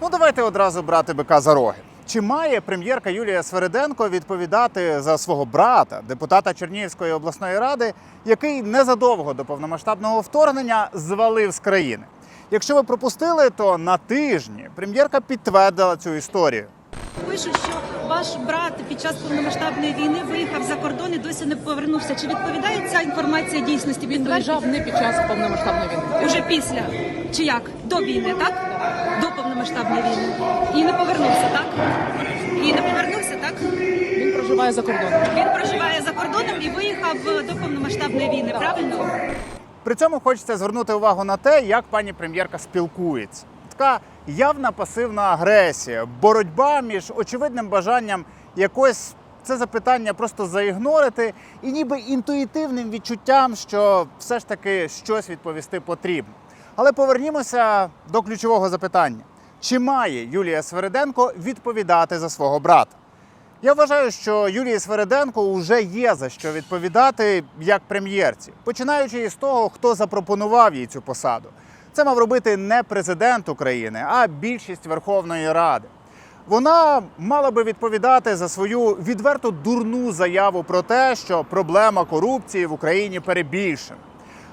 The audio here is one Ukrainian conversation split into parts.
Ну, давайте одразу брати бика за роги. Чи має прем'єрка Юлія Свериденко відповідати за свого брата, депутата Чернігівської обласної ради, який незадовго до повномасштабного вторгнення звалив з країни? Якщо ви пропустили, то на тижні прем'єрка підтвердила цю історію. Пишуть, що ваш брат під час повномасштабної війни виїхав за кордон і досі не повернувся. Чи відповідає ця інформація дійсності? Він виїжджав не під час повномасштабної війни. уже після чи як до війни, так повномасштабної війни і не повернувся, так і не повернувся, так Він проживає за кордоном. він проживає за кордоном і виїхав до повномасштабної війни. Правильно? При цьому хочеться звернути увагу на те, як пані прем'єрка спілкується. Така явна пасивна агресія, боротьба між очевидним бажанням якось це запитання просто заігнорити, і ніби інтуїтивним відчуттям, що все ж таки щось відповісти потрібно. Але повернімося до ключового запитання: чи має Юлія Свериденко відповідати за свого брата? Я вважаю, що Юлії Свериденко вже є за що відповідати як прем'єрці, починаючи із того, хто запропонував їй цю посаду. Це мав робити не президент України, а більшість Верховної Ради. Вона мала би відповідати за свою відверто дурну заяву про те, що проблема корупції в Україні перебільшена.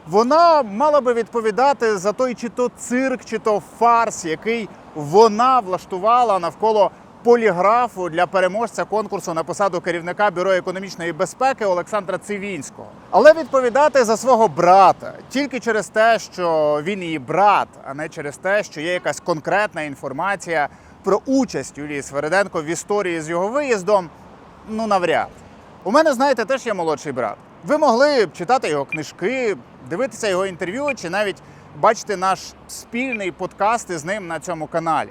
Вона мала би відповідати за той чи то цирк, чи то фарс, який вона влаштувала навколо поліграфу для переможця конкурсу на посаду керівника бюро економічної безпеки Олександра Цивінського. Але відповідати за свого брата тільки через те, що він її брат, а не через те, що є якась конкретна інформація про участь Юлії Свериденко в історії з його виїздом. Ну навряд. У мене, знаєте, теж є молодший брат. Ви могли читати його книжки, дивитися його інтерв'ю, чи навіть бачити наш спільний подкаст із ним на цьому каналі.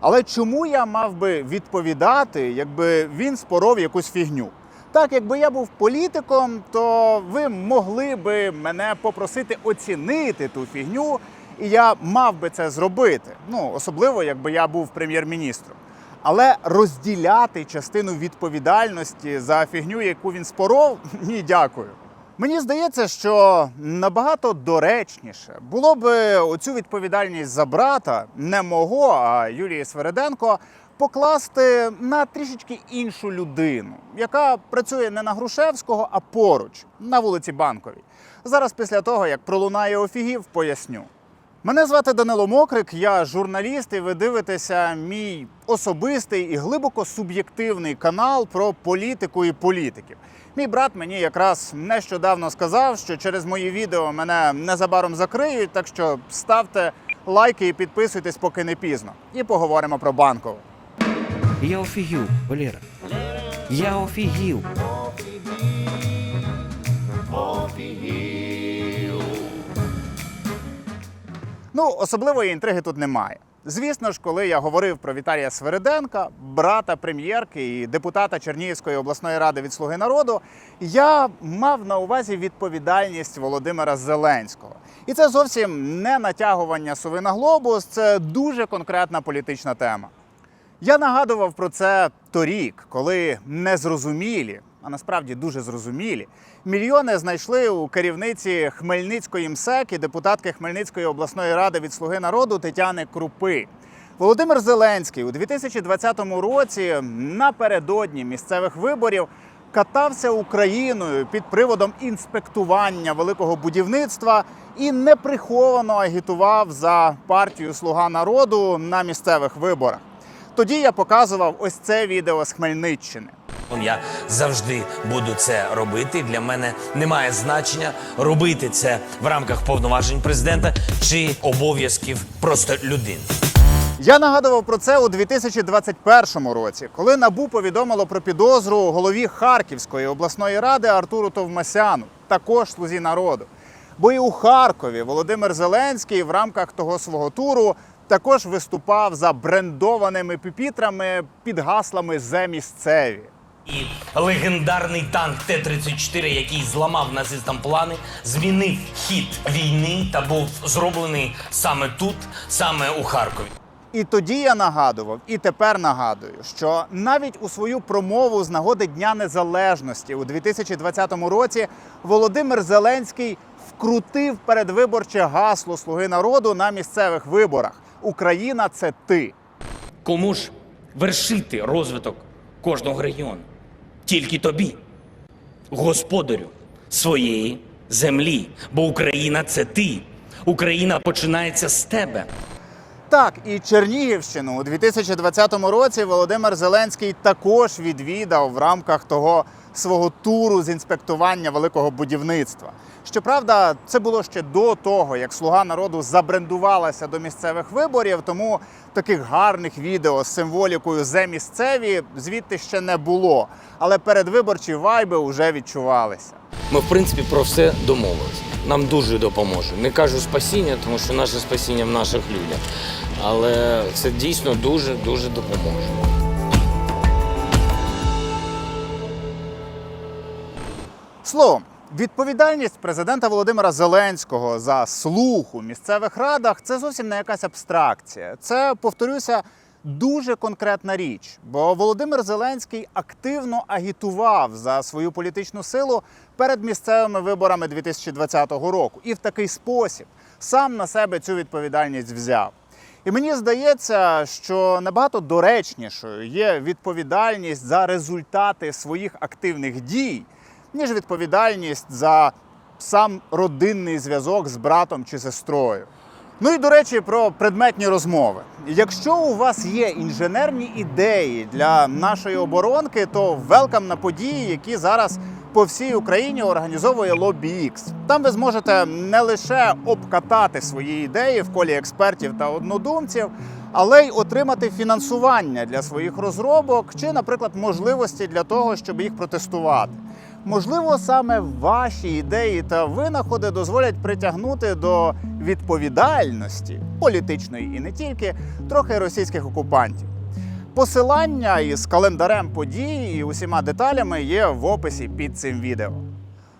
Але чому я мав би відповідати, якби він споров якусь фігню? Так, якби я був політиком, то ви могли би мене попросити оцінити ту фігню, і я мав би це зробити. Ну, особливо, якби я був прем'єр-міністром. Але розділяти частину відповідальності за фігню, яку він споров, ні, дякую. Мені здається, що набагато доречніше було б оцю відповідальність за брата, не мого, а Юлії Свереденко, покласти на трішечки іншу людину, яка працює не на Грушевського, а поруч на вулиці Банковій. Зараз, після того як пролунає офігів, поясню. Мене звати Данило Мокрик, я журналіст, і ви дивитеся мій особистий і глибоко суб'єктивний канал про політику і політиків. Мій брат мені якраз нещодавно сказав, що через мої відео мене незабаром закриють, так що ставте лайки і підписуйтесь, поки не пізно. І поговоримо про банкову. Я офігів, Валера. Я офігів. Ну, особливої інтриги тут немає. Звісно ж, коли я говорив про Віталія Свериденка, брата прем'єрки і депутата Чернігівської обласної ради від Слуги народу, я мав на увазі відповідальність Володимира Зеленського. І це зовсім не натягування сови на глобус, це дуже конкретна політична тема. Я нагадував про це торік, коли незрозумілі, а насправді дуже зрозумілі, мільйони знайшли у керівниці Хмельницької МСЕК і депутатки Хмельницької обласної ради від Слуги народу Тетяни Крупи. Володимир Зеленський у 2020 році напередодні місцевих виборів катався Україною під приводом інспектування великого будівництва і неприховано агітував за партію Слуга народу на місцевих виборах. Тоді я показував ось це відео з Хмельниччини. Я завжди буду це робити. Для мене немає значення робити це в рамках повноважень президента чи обов'язків просто людини. Я нагадував про це у 2021 році, коли набу повідомило про підозру голові Харківської обласної ради Артуру Товмасяну, також слузі народу. Бо і у Харкові Володимир Зеленський в рамках того свого туру також виступав за брендованими піпітрами під гаслами «Зе місцеві. І легендарний танк Т-34, який зламав нацистам плани, змінив хід війни та був зроблений саме тут, саме у Харкові. І тоді я нагадував, і тепер нагадую, що навіть у свою промову з нагоди Дня Незалежності у 2020 році Володимир Зеленський вкрутив передвиборче гасло Слуги народу на місцевих виборах: Україна це ти. Кому ж вершити розвиток кожного регіону? Тільки тобі, господарю своєї землі. Бо Україна це ти. Україна починається з тебе. Так, і Чернігівщину у 2020 році Володимир Зеленський також відвідав в рамках того свого туру з інспектування великого будівництва. Щоправда, це було ще до того, як слуга народу забрендувалася до місцевих виборів, тому таких гарних відео з символікою «Зе місцеві звідти ще не було. Але передвиборчі вайби вже відчувалися. Ми, в принципі, про все домовилися. Нам дуже допоможе. Не кажу спасіння, тому що наше спасіння в наших людях. Але це дійсно дуже дуже допоможе. Словом, відповідальність президента Володимира Зеленського за слух у місцевих радах це зовсім не якась абстракція. Це, повторюся, дуже конкретна річ. Бо Володимир Зеленський активно агітував за свою політичну силу перед місцевими виборами 2020 року і в такий спосіб сам на себе цю відповідальність взяв. І мені здається, що набагато доречнішою є відповідальність за результати своїх активних дій, ніж відповідальність за сам родинний зв'язок з братом чи сестрою. Ну і до речі, про предметні розмови. Якщо у вас є інженерні ідеї для нашої оборонки, то велкам на події, які зараз по всій Україні організовує Lobby X. Там ви зможете не лише обкатати свої ідеї в колі експертів та однодумців, але й отримати фінансування для своїх розробок чи, наприклад, можливості для того, щоб їх протестувати. Можливо, саме ваші ідеї та винаходи дозволять притягнути до відповідальності політичної і не тільки трохи російських окупантів. Посилання із календарем подій і усіма деталями є в описі під цим відео.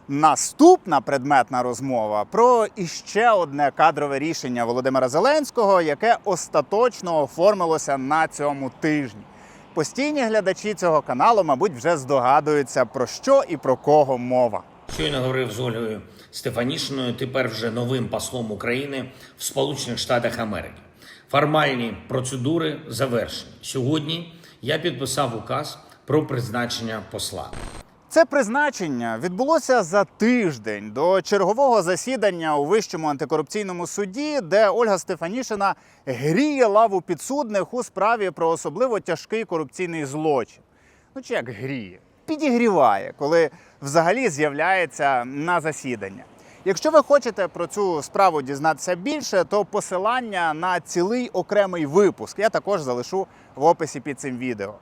Наступна предметна розмова про іще одне кадрове рішення Володимира Зеленського, яке остаточно оформилося на цьому тижні. Постійні глядачі цього каналу, мабуть, вже здогадуються про що і про кого мова. Щойно говорив з Ольгою Стефанішиною, тепер вже новим послом України в Сполучених Штатах Америки. Формальні процедури завершені. Сьогодні я підписав указ про призначення посла. Це призначення відбулося за тиждень до чергового засідання у Вищому антикорупційному суді, де Ольга Стефанішина гріє лаву підсудних у справі про особливо тяжкий корупційний злочин. Ну чи як гріє? Підігріває, коли взагалі з'являється на засідання. Якщо ви хочете про цю справу дізнатися більше, то посилання на цілий окремий випуск я також залишу в описі під цим відео.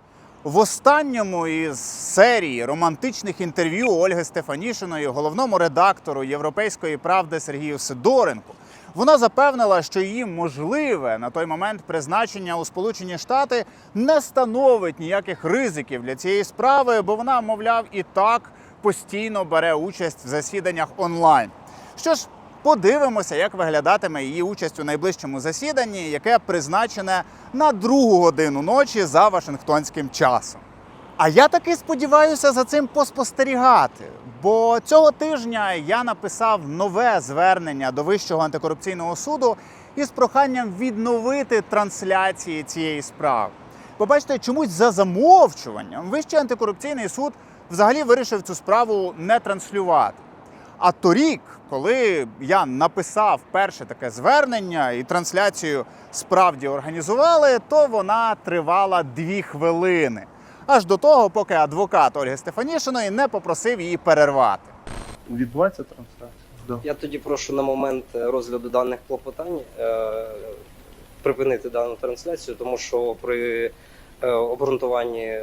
В останньому із серії романтичних інтерв'ю Ольги Стефанішиної головному редактору Європейської правди Сергію Сидоренку вона запевнила, що її можливе на той момент призначення у Сполучені Штати не становить ніяких ризиків для цієї справи, бо вона, мовляв, і так постійно бере участь в засіданнях онлайн. Що ж, подивимося, як виглядатиме її участь у найближчому засіданні, яке призначене на другу годину ночі за Вашингтонським часом. А я таки сподіваюся за цим поспостерігати. Бо цього тижня я написав нове звернення до Вищого антикорупційного суду із проханням відновити трансляції цієї справи. Побачите, чомусь за замовчуванням Вищий антикорупційний суд взагалі вирішив цю справу не транслювати. А торік, коли я написав перше таке звернення і трансляцію справді організували, то вона тривала дві хвилини. Аж до того, поки адвокат Ольги Стефанішиної не попросив її перервати. Відбувається трансляція? Да. Я тоді прошу на момент розгляду даних клопотань е, припинити дану трансляцію, тому що при е, обґрунтуванні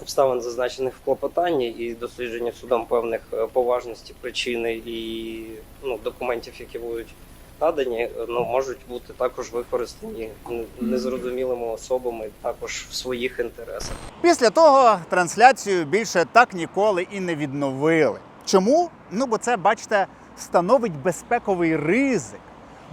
обставин, зазначених в клопотанні, і дослідженні судом певних е, поважності причини і ну, документів, які будуть надані, ну можуть бути також використані незрозумілими особами також в своїх інтересах. Після того трансляцію більше так ніколи і не відновили. Чому? Ну бо це, бачите, становить безпековий ризик.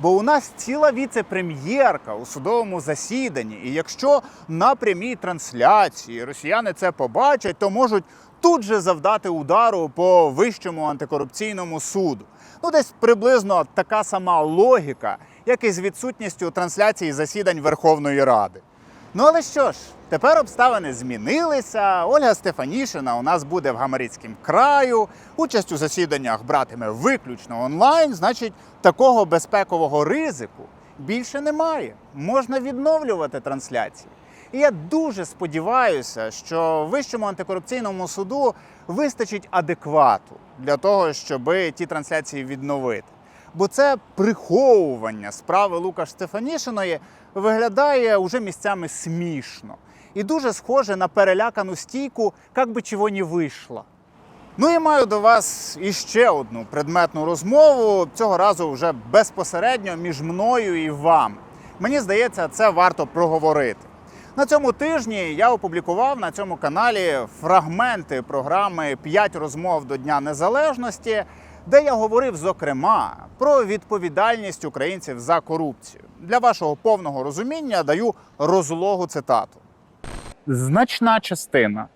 Бо у нас ціла віце-прем'єрка у судовому засіданні, і якщо на прямій трансляції росіяни це побачать, то можуть тут же завдати удару по вищому антикорупційному суду. Ну, десь приблизно така сама логіка, як і з відсутністю трансляції засідань Верховної Ради. Ну але що ж, тепер обставини змінилися. Ольга Стефанішина у нас буде в Гамарицькому краю. Участь у засіданнях братиме виключно онлайн. Значить, такого безпекового ризику більше немає. Можна відновлювати трансляції. І я дуже сподіваюся, що Вищому антикорупційному суду вистачить адеквату для того, щоб ті трансляції відновити. Бо це приховування справи Лукаш Стефанішиної виглядає уже місцями смішно і дуже схоже на перелякану стійку, як би чого не вийшло. Ну і маю до вас іще одну предметну розмову, цього разу вже безпосередньо між мною і вами. Мені здається, це варто проговорити. На цьому тижні я опублікував на цьому каналі фрагменти програми «5 розмов до Дня Незалежності, де я говорив зокрема про відповідальність українців за корупцію. Для вашого повного розуміння даю розлогу цитату. Значна частина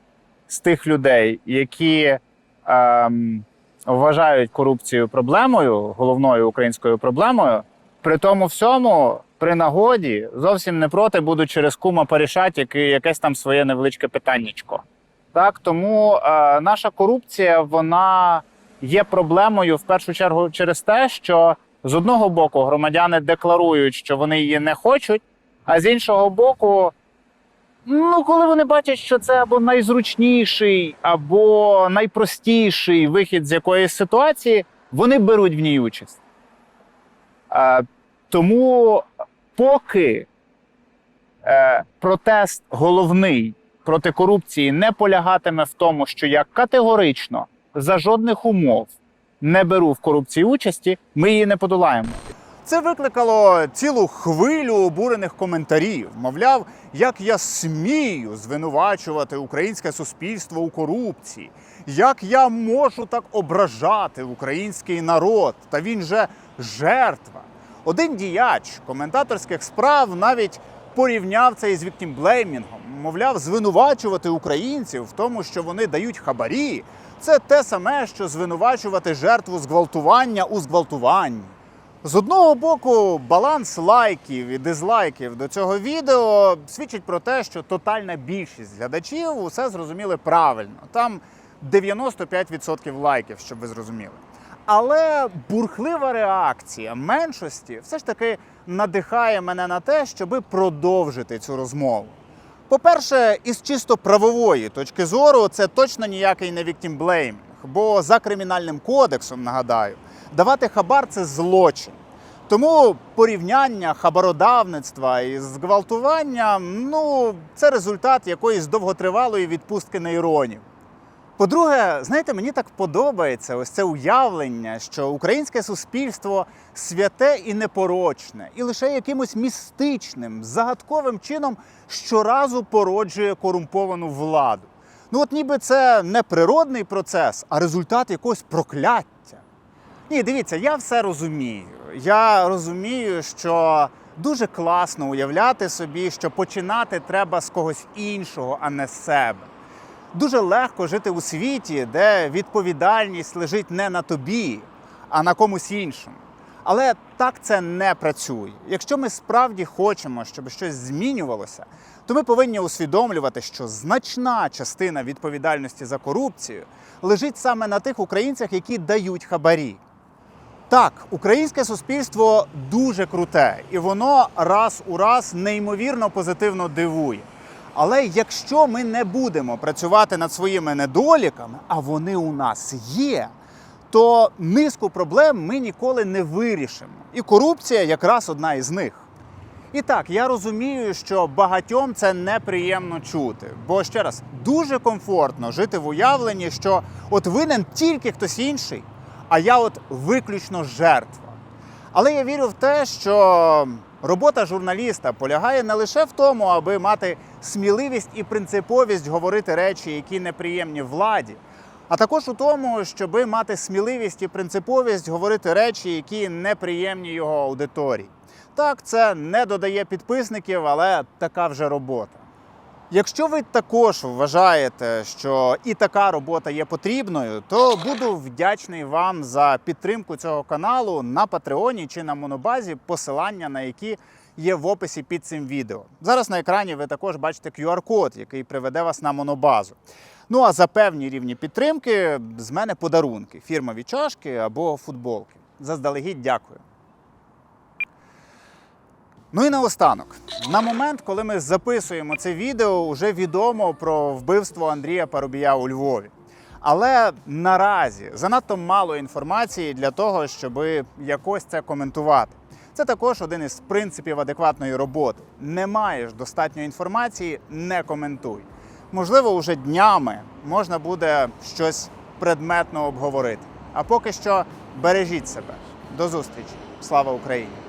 з тих людей, які ем, вважають корупцію проблемою, головною українською проблемою, при тому всьому, при нагоді, зовсім не проти будуть через кума порішати яке- якесь там своє невеличке питаннячко. Так, тому е, наша корупція вона є проблемою в першу чергу через те, що з одного боку громадяни декларують, що вони її не хочуть, а з іншого боку, Ну, коли вони бачать, що це або найзручніший, або найпростіший вихід з якоїсь ситуації, вони беруть в ній участь. Е, тому поки е, протест головний проти корупції не полягатиме в тому, що я категорично за жодних умов не беру в корупції участі, ми її не подолаємо. Це викликало цілу хвилю обурених коментарів. Мовляв, як я смію звинувачувати українське суспільство у корупції, як я можу так ображати український народ, та він же жертва. Один діяч коментаторських справ навіть порівняв це із віктімблеймінгом. Мовляв, звинувачувати українців в тому, що вони дають хабарі, це те саме, що звинувачувати жертву зґвалтування у зґвалтуванні. З одного боку, баланс лайків і дизлайків до цього відео свідчить про те, що тотальна більшість глядачів усе зрозуміли правильно. Там 95% лайків, щоб ви зрозуміли. Але бурхлива реакція меншості все ж таки надихає мене на те, щоби продовжити цю розмову. По-перше, із чисто правової точки зору, це точно ніякий не віктімблеймінг, бо за кримінальним кодексом, нагадаю, давати хабар це злочин. Тому порівняння хабародавництва із зґвалтуванням ну, це результат якоїсь довготривалої відпустки нейронів. По-друге, знаєте, мені так подобається ось це уявлення, що українське суспільство святе і непорочне, і лише якимось містичним, загадковим чином щоразу породжує корумповану владу. Ну, от ніби це не природний процес, а результат якогось прокляття. Ні, дивіться, я все розумію. Я розумію, що дуже класно уявляти собі, що починати треба з когось іншого, а не з себе. Дуже легко жити у світі, де відповідальність лежить не на тобі, а на комусь іншому. Але так це не працює. Якщо ми справді хочемо, щоб щось змінювалося, то ми повинні усвідомлювати, що значна частина відповідальності за корупцію лежить саме на тих українцях, які дають хабарі. Так, українське суспільство дуже круте, і воно раз у раз неймовірно позитивно дивує. Але якщо ми не будемо працювати над своїми недоліками, а вони у нас є, то низку проблем ми ніколи не вирішимо. І корупція якраз одна із них. І так, я розумію, що багатьом це неприємно чути. Бо ще раз, дуже комфортно жити в уявленні, що от винен тільки хтось інший, а я от виключно жертва. Але я вірю в те, що робота журналіста полягає не лише в тому, аби мати сміливість і принциповість говорити речі, які неприємні владі, а також у тому, щоби мати сміливість і принциповість говорити речі, які неприємні його аудиторії. Так, це не додає підписників, але така вже робота. Якщо ви також вважаєте, що і така робота є потрібною, то буду вдячний вам за підтримку цього каналу на Патреоні чи на Монобазі, посилання на які є в описі під цим відео. Зараз на екрані ви також бачите QR-код, який приведе вас на монобазу. Ну а за певні рівні підтримки з мене подарунки, фірмові чашки або футболки. Заздалегідь дякую. Ну і наостанок, на момент, коли ми записуємо це відео, вже відомо про вбивство Андрія Парубія у Львові. Але наразі занадто мало інформації для того, щоб якось це коментувати. Це також один із принципів адекватної роботи. Не маєш достатньо інформації, не коментуй. Можливо, уже днями можна буде щось предметно обговорити. А поки що бережіть себе. До зустрічі. Слава Україні!